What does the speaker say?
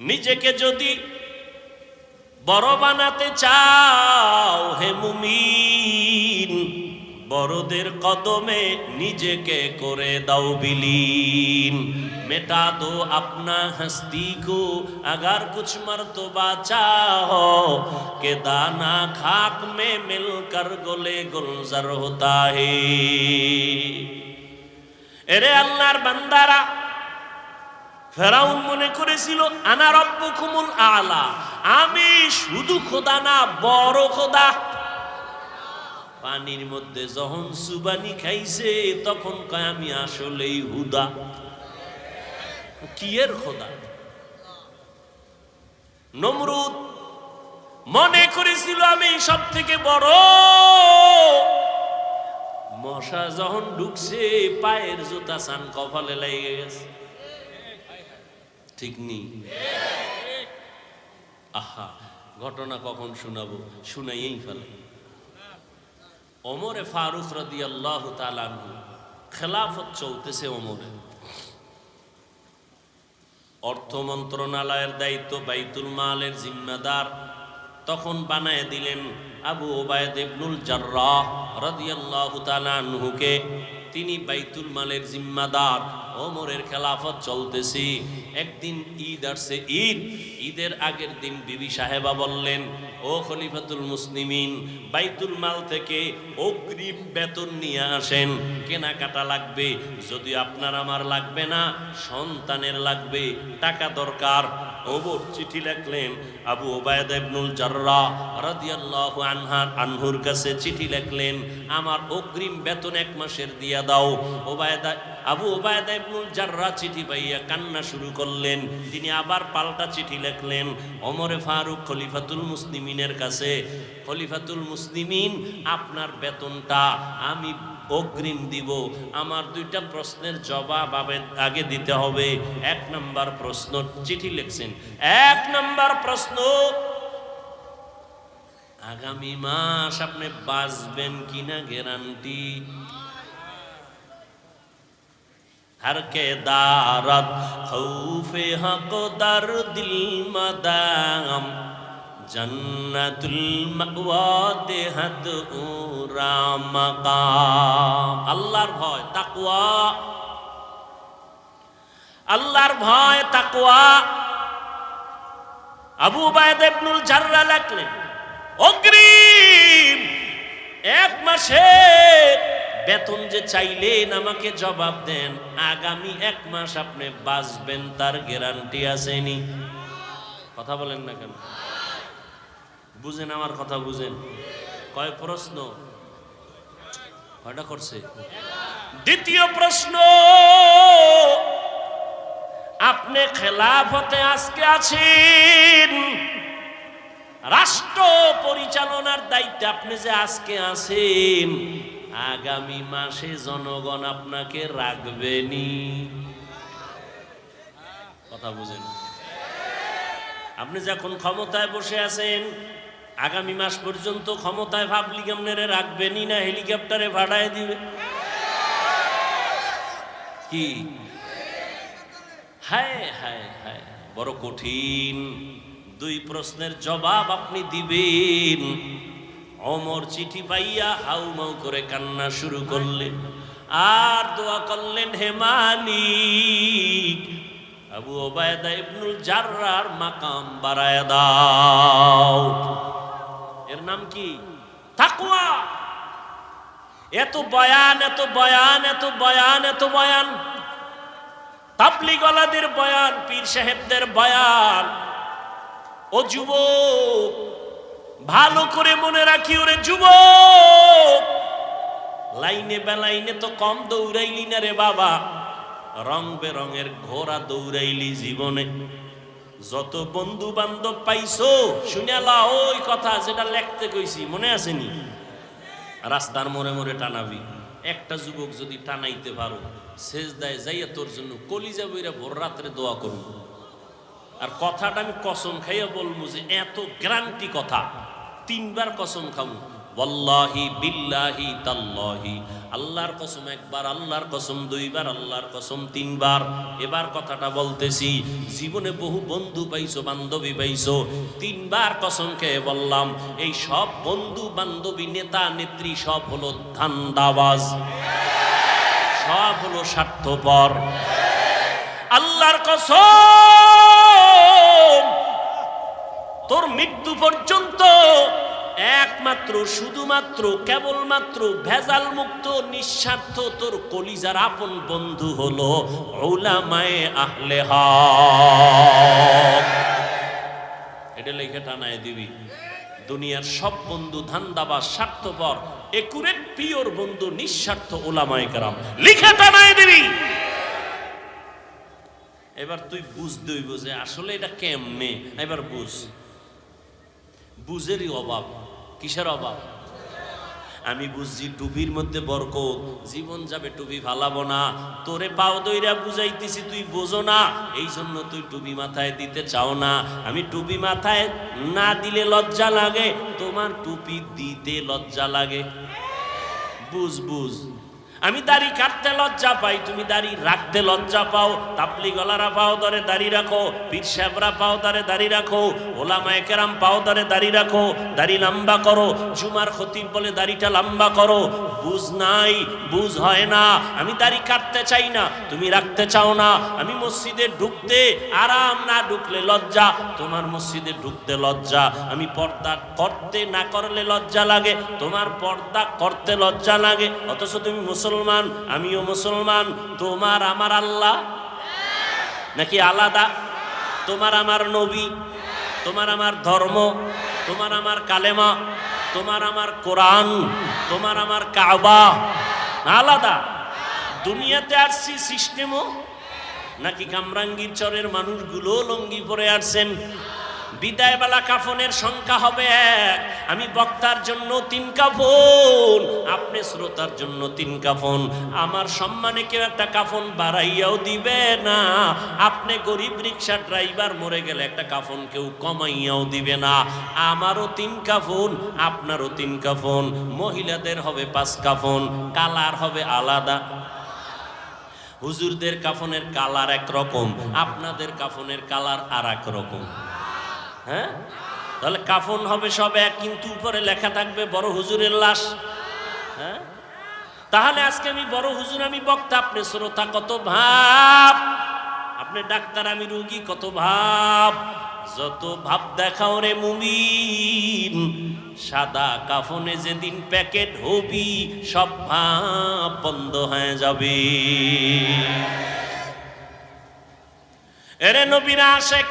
নিজেকে যদি বড় বানাতে চাও হে মুমিন বড়দের কদমে নিজেকে করে দাও বিলীন মেটা দো আপনা হস্তি কো अगर कुछ मर्तबा चाहो के दाना खाक में मिलकर गोले गुलजर होता है এরে আল্লাহর বান্দারা ফেরাউন মনে করেছিল, আনা রব্বুকুমুল আলা। আমি শুধু খোদা না, বড় খোদা। পানির মধ্যে যখন সুবানি খাইছে, তখন কয়, আমি আসলেই হুদা। কিয়ের খোদা? নমরুদ মনে করেছিল, আমি সব থেকে বড়। মশা যখন ঢুকছে, পায়ের জুতা সান কপালে লেগে গেছে। ঠিক নেই। আহা, ঘটনা কখন শোনাবো? শুনাইয়েই ফেলে। ওমরে ফারুক রদি আল্লাহ খেলাফত চলতেছে ওমরে। অর্থ মন্ত্রণালয়ের দায়িত্ব বাইতুল মালের জিম্মাদার। তখন বানায় দিলেন আবু ওবায়দ ইবনুল জার্রাহ রাদিয়াল্লাহু তাআলা আনহুকে। তিনি বাইতুল মালের জিম্মাদার। ওমরের খেলাফত চলতেছি। একদিন ঈদ আসছে, ঈদ। ঈদের আগের দিন বিবি সাহেবা বললেন, ও খলিফাতুল মুসলিমিন, বাইতুল মাল থেকে অগ্রিম বেতন নিয়ে আসেন। কেনাকাটা লাগবে, যদি আপনার আমার লাগবে না, সন্তানের লাগবে। টাকা দরকার। ওমর চিঠি লিখলেন, আবু ওবায়দ ইবনুল রাদিয়াল্লাহু আনহার আনহুর কাছে চিঠি লিখলেন, আমার অগ্রিম বেতন এক মাসের দিয়া দাও। ওবায়দা আবু ওবায়দা চিঠি পাইয়া কান্না শুরু করলেন। তিনি আবার পাল্টা চিঠি লিখলেন অমরে ফারুক খলিফাতুল মুসলিমিনের কাছে, খলিফাতুল মুসলিমিন, আপনার বেতনটা আমি অগ্রিম দিব। আমার দুইটা প্রশ্নের জবাব আগে দিতে হবে। এক নম্বর প্রশ্ন চিঠি লিখছেন। এক নম্বর প্রশ্ন, আগামী মাস আপনি বাঁচবেন কিনা গ্যারান্টি ہر کے دارت خوف حق در دل مدام جنت المقوات حد اورا مقام اللہ بھائے تقوی اللہ بھائے تقوی আবু বায়দেবনুল জাররা লাগলেন অগ্রিম এক মাসের বেতন যে চাইলেন আমাকে জবাব দেন, আগামী এক মাস আপনি বাঁচবেন, তার গ্যারান্টি আসেনি। কথা বলেন না কেন? বুঝেন আমার কথা, বুঝেন। কয় প্রশ্ন? কয়টা করছে? দ্বিতীয় প্রশ্ন, আপনি খেলাফতে আজকে আছেন। রাষ্ট্র পরিচালনার দায়িত্বে আপনি যে আজকে আছেন আগামী মাসে জনগণ আপনাকে রাখবেনি। কথা বুঝেন। আপনি যখন ক্ষমতায় বসে আছেন, আগামী মাস পর্যন্ত ক্ষমতায় পাবলিক আপনারে রাখবেনই না, হেলিকপ্টারে ভাড়ায় দিবে? কি? হায় হায় হায়, বড় কঠিন। দুই প্রশ্নের জবাব আপনি দিবেন। অমর চিঠি পাইয়া হাউ মাউ করে কান্না শুরু করলেন আর দোয়া করলেন, হে মালিক, আবু ওবায়দা ইবনুল জাররার মাকাম বাড়ায় দাও। এর নাম কি? তাকওয়া। এত বয়ান এত বয়ান এত বয়ান এত বয়ান। তাবলিগলাদের বয়ান, পীর সাহেবদের বয়ান। ও যুবক ভালো করে মনে রাখি, ওরে যুবক। লাইনে বেলাইনে তো কম দৌড়াইলি না রে বাবা। রং বেরঙের ঘোড়া দৌড়াইলি জীবনে। যত বন্ধু বান্ধব পাইছো শুনালা ওই কথা যেটা লেখতে কইছি, মনে আসেনি রাস্তার মোড়ে মোড়ে টানাবি। একটা যুবক যদি টানাইতে পারো শেষ দেয় যাইয়া তোর জন্য কলিজা বইরা ভোর রাত্রে দোয়া করুন। আর কথাটা আমি কসম খাইয়া বলব যে এত গ্যারান্টি কথা। তিনবার কসম খাব। ওয়াল্লাহি বিল্লাহি তাল্লাহি। আল্লাহর কসম একবার, আল্লাহর কসম দুইবার, আল্লাহর কসম তিনবার। এবার কথাটা বলতেছি, জীবনে বহু বন্ধু পাইছো, বান্ধবী পাইছো। তিনবার কসম খেয়ে বললাম, এই সব বন্ধু, বান্ধবী, নেতা, নেত্রী সব হলো ধান্দাবাজ। সব হলো স্বার্থপর। আল্লাহর কসম! তোর মৃত্যু পর্যন্ত একমাত্র, শুধুমাত্র, কেবলমাত্র ভেজাল মুক্ত নিঃস্বার্থ তোর কলিজার আপন বন্ধু হলো ওলামায়ে আহলে হক। এটা লিখে টানায় দিবি। দুনিয়ার সব বন্ধু ধান্দাবাজ, স্বার্থপর, একুরেট, পিওর বন্ধু, নিঃস্বার্থ ওলামায়ে কেরাম। লিখে টানায় দিবি। এবার তুই বুঝ হইব যে আসলে এটা কেমনে? এবার বুঝ। বুঝেরই অভাব। কিসের অভাব? আমি বুঝছি টুপির মধ্যে বরকত। জীবন যাবে টুপি ফালাবো না। তোরে পাও দইরা বুঝাইতেছি, তুই বোঝো না। এই জন্য তুই টুপি মাথায় দিতে চাও না। আমি টুপি মাথায় না দিলে লজ্জা লাগে। তোমার টুপি দিতে লজ্জা লাগে। বুঝ বুঝ। আমি দাড়ি কাটতে লজ্জা পাই, তুমি দাড়ি রাখতে লজ্জা পাও তাপলি গলারা পাও দরে দাড়ি রাখো, পীর সাহেবরা পাও দরে দাড়ি রাখো ওলামায়ে কেরাম পাও দরে দাড়ি রাখো, দাড়ি লম্বা করো, জুমার খতিব বলে দাড়িটা লম্বা করো, বুঝ নাই, বুঝ হয় না, আমি দাড়ি কাটতে চাই না, তুমি রাখতে চাও না, আমি মসজিদে ঢুকতে আরাম না ঢুকলে লজ্জা, তোমার মসজিদে ঢুকতে লজ্জা, আমি পর্দা করতে না করলে লজ্জা লাগে, তোমার পর্দা করতে লজ্জা লাগে, অথচ তুমি মুসলমান আমিও মুসলমান। তোমার আমার আল্লাহ? নাকি আলাদা? তোমার আমার নবী? তোমার আমার ধর্ম? তোমার আমার কালেমা? তোমার আমার কোরআন? তোমার আমার কাবা? আলাদা? দুনিয়াতে আসছি সিস্টেমও? নাকি কামরাঙ্গীর চরের মানুষগুলো লঙ্গি পরে আসছেন? বিদায়বেলা কাফনের সংখ্যা হবে এক। আমি বক্তার জন্য তিন কাফন, আপনি শ্রোতার জন্য তিন কাফন। আমার সম্মানে কেউ একটা কাফন বাড়াইয়াও দিবে না। আপনি গরিব রিক্সা ড্রাইভার মরে গেলে একটা কাফন কেউ কমাইয়াও দিবে না। আমারও তিন কাফন, আপনারও তিন কাফন। মহিলাদের হবে পাঁচ কাফন, কালার হবে আলাদা। হুজুরদের কাফনের কালার এক রকম আপনাদের কাফনের কালার আর এক রকম। হ্যাঁ? তাহলে কাফন হবে সব এক, কিন্তু উপরে লেখা থাকবে বড় হুজুরের লাশ। হ্যাঁ? তাহলে আজকে আমি বড় হুজুর, আমি বক্তা, আপনি শ্রোতা, কত ভাব। আপনি ডাক্তার, আমি রুগী, কত ভাব। যত ভাব দেখাও রে মুমিন, সাদা কাফনে যেদিন প্যাকেট হবি, সব ভাব বন্ধ হয়ে যাবে। এরে নবীরা আশেক